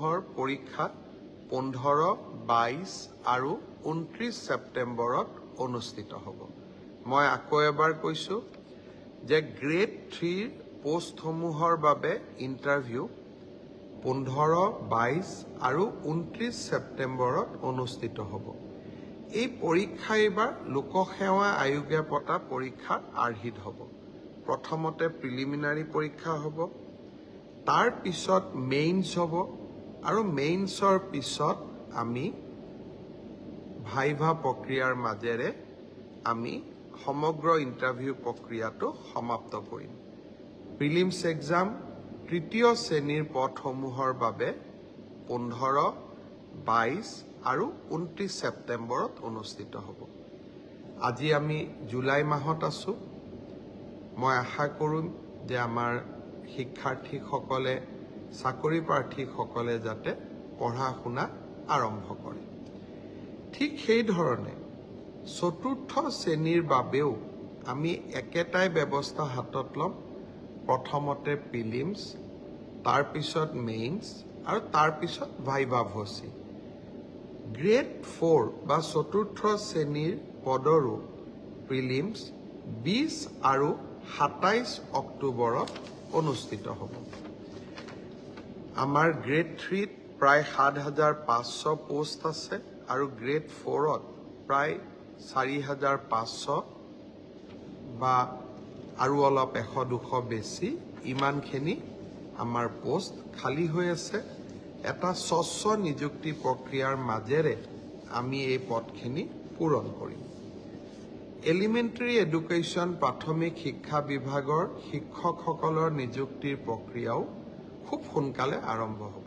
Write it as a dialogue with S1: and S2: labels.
S1: পদসমূহৰ পৰীক্ষা পোন্ধৰ বাইছ আৰু ঊনত্ৰিছ ছেপ্টেম্বৰত অনুষ্ঠিত হ'ব। মই আকৌ এবাৰ কৈছোঁ যে গ্ৰেড থ্ৰীৰ পষ্টসমূহৰ বাবে ইণ্টাৰভিউ পোন্ধৰ বাইছ আৰু ঊনত্ৰিছ ছেপ্টেম্বৰত অনুষ্ঠিত হ'ব। এই পৰীক্ষা এইবাৰ লোকসেৱা আয়োগে পতা পৰীক্ষাৰ আৰ্হিত হ'ব। প্ৰথমতে প্ৰিলিমিনাৰী পৰীক্ষা হ'ব। তাৰ পিছত মেইনছ হ'ব। আৰু মেইনছৰ পিছত আমি ভাইভা প্ৰক্ৰিয়াৰ মাজেৰে আমি সমগ্ৰ ইণ্টাৰভিউ প্ৰক্ৰিয়াটো সমাপ্ত কৰিম। প্ৰিলিমছ এক্সাম তৃতীয় শ্ৰেণীৰ পদসমূহৰ বাবে পোন্ধৰ বাইছ আৰু ঊনত্ৰিছ ছেপ্টেম্বৰত অনুষ্ঠিত হ'ব। আজি আমি জুলাই মাহত আছোঁ। মই আশা কৰিম যে আমাৰ শিক্ষাৰ্থীসকলে চাকৰি প্ৰাৰ্থীসকলে যাতে পঢ়া শুনা আৰম্ভ কৰে। ঠিক সেইধৰণে চতুৰ্থ শ্ৰেণীৰ বাবেও আমি একেটাই ব্যৱস্থা হাতত ল'ম। প্ৰথমতে প্ৰিলিমছ তাৰপিছত মেইনছ আৰু তাৰপিছত ভাইভা ভচি। গ্ৰেড ফ'ৰ বা চতুৰ্থ শ্ৰেণীৰ পদৰো প্ৰিলিমছ বিছ আৰু সাতাইছ অক্টোবৰত অনুষ্ঠিত হ'ব। আমাৰ গ্ৰেড থ্ৰীত প্ৰায় সাত হাজাৰ পাঁচশো পোষ্ট আছে আৰু গ্ৰেড ফ'ৰত প্ৰায় চাৰি হাজাৰ পাঁচশো বা আৰু অলপ এশ দুশ বেছি ইমানখিনি আমাৰ পোষ্ট খালী হৈ আছে। এটা স্বচ্ছ নিযুক্তি প্ৰক্ৰিয়াৰ মাজেৰে আমি এই পদখিনি পূৰণ কৰিম। এলিমেণ্টেৰী এডুকেশ্যন প্ৰাথমিক শিক্ষা বিভাগৰ শিক্ষকসকলৰ নিযুক্তিৰ প্ৰক্ৰিয়াও খুব সোনকালে আৰম্ভ হ'ব।